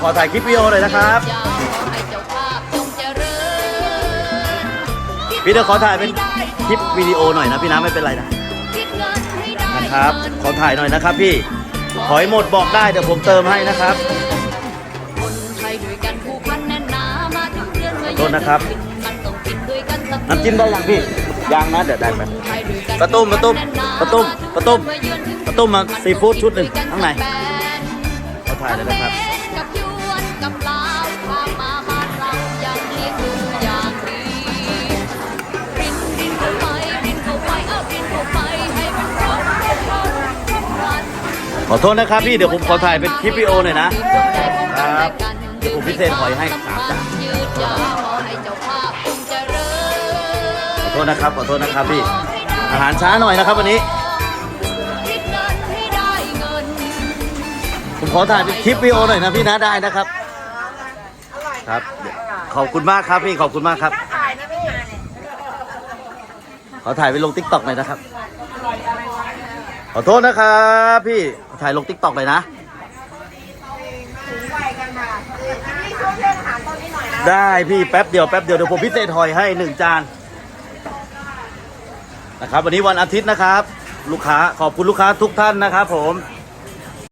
ขอถ่ายคลิปวิดีโอหน่อยนะครับพี่เดี๋ยวขอถ่ายเป็นคลิปวิดีโอหน่อยนะพี่นะไม่เป็นไรนะนะครับ ขอถ่ายหน่อยนะครับ พี่ขอให้หมดบอกได้เดี๋ยวผมเติมให้นะครับโทษนะครับน้ำจิ้มได้ยังพี่ยังนะเดี๋ยวได้ไหมคนไทยด้วยกันประตุ้มประตุ้มประตุ้มประตุ้มเมื่อยืนถึงประตุ้มมาซีฟู้ดชุดหนึ่งข้างในแบนขอถ่ายเลยนะครับ ขอโทษนะครับพี่เดี๋ยวผมขอถ่ายเป็นคลิปวิดีโอหน่อยนะครับเดี๋ยวผมพิเศษหอยให้สามจานขอให้เจ้าภาพจงเจริญขอโทษนะครับขอโทษนะครับพี่อาหารช้าหน่อยนะครับ วันนี้ ผมขอถ่ายเป็นคลิปวิดีโอหน่อยนะพี่นะได้นะครับ ครับขอบคุณมากครับพี่ขอบคุณมากครับขอถ่ายไปลงทิกตอกหน่อยนะครับ ขอโทษนะครับพี่ถ่ายลงทิกตอกเลยนะ ได้พี่แป๊บเดียวแป๊บเดียวเดี๋ยวผมพิเศษหอยให้หนึ่งจานนะครับ วันนี้วันอาทิตย์นะครับ ลูกค้าขอบคุณลูกค้าทุกท่านนะครับผม